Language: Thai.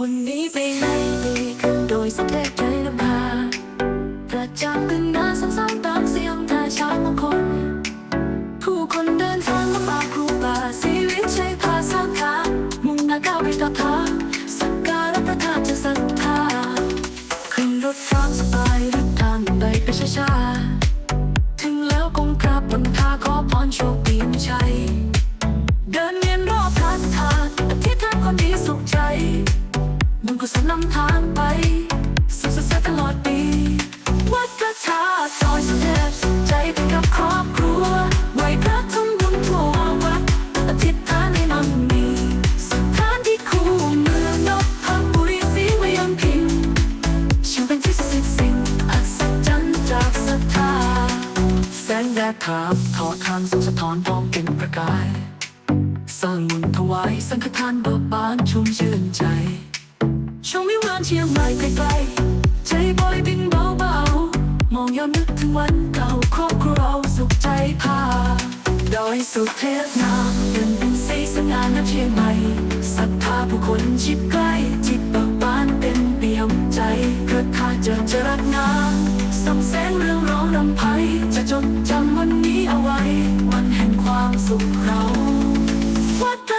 วันนี้ไปไหนดีกันโดยสเตจใจนภาประจำกันนาซ้ำๆตามเสียงท่าช้างมงคลผู้คนเดินทางมาป่าครูบาชีวิตใช้ภาษาทางมุ่งหน้าก้าวไปต่อทางสักการะพระธาตุจะศรัทธาขึ้นรถทางสบายรือทางใดไปช้าๆถึงแล้วคงกราบบนทาขอพรโชคดีมีชัยเดินเวียนรอบพระธาตุอธิษฐานความดีสุขใจ กุศลนำทางไปสุขสันต์ตลอดปีวัดพระธาตุซอยสเทพสุขใจไปกับครอบครัวไหวพระทำบุญทั่ววัดอธิษฐานให้มั่งมีสถานที่คู่เมืองนกพบุรีศรีมยังพิงช่างเป็นที่ศักดิ์สิทธิ์สิ่งอัศจรรย์จากศรัทธาแสงแดดถามทอดทางสุขสะท้อนพร้อมเป็นประกายสร้างบุญถวายสังฆทานเบิกบานชุ่มชื่นใจ ชมวิวานเชียงใหม่ไกลๆใจบอยบินเบาๆ มองย้อนนึกถึงวันเก่าครอบครัวเราสุขใจพาดอยสุเทพนามเดินเป็นสีสง่านเชียงใหม่ศรัทธาผู้คนชิดใกล้จิตเบิกบานเป็นเปี่ยมใจเกิดข้าเจอจะรักงามส่องแสงเรื่องร้องรำไพจะจดจำวันนี้เอาไว้ วันแห่งความสุขเราวัด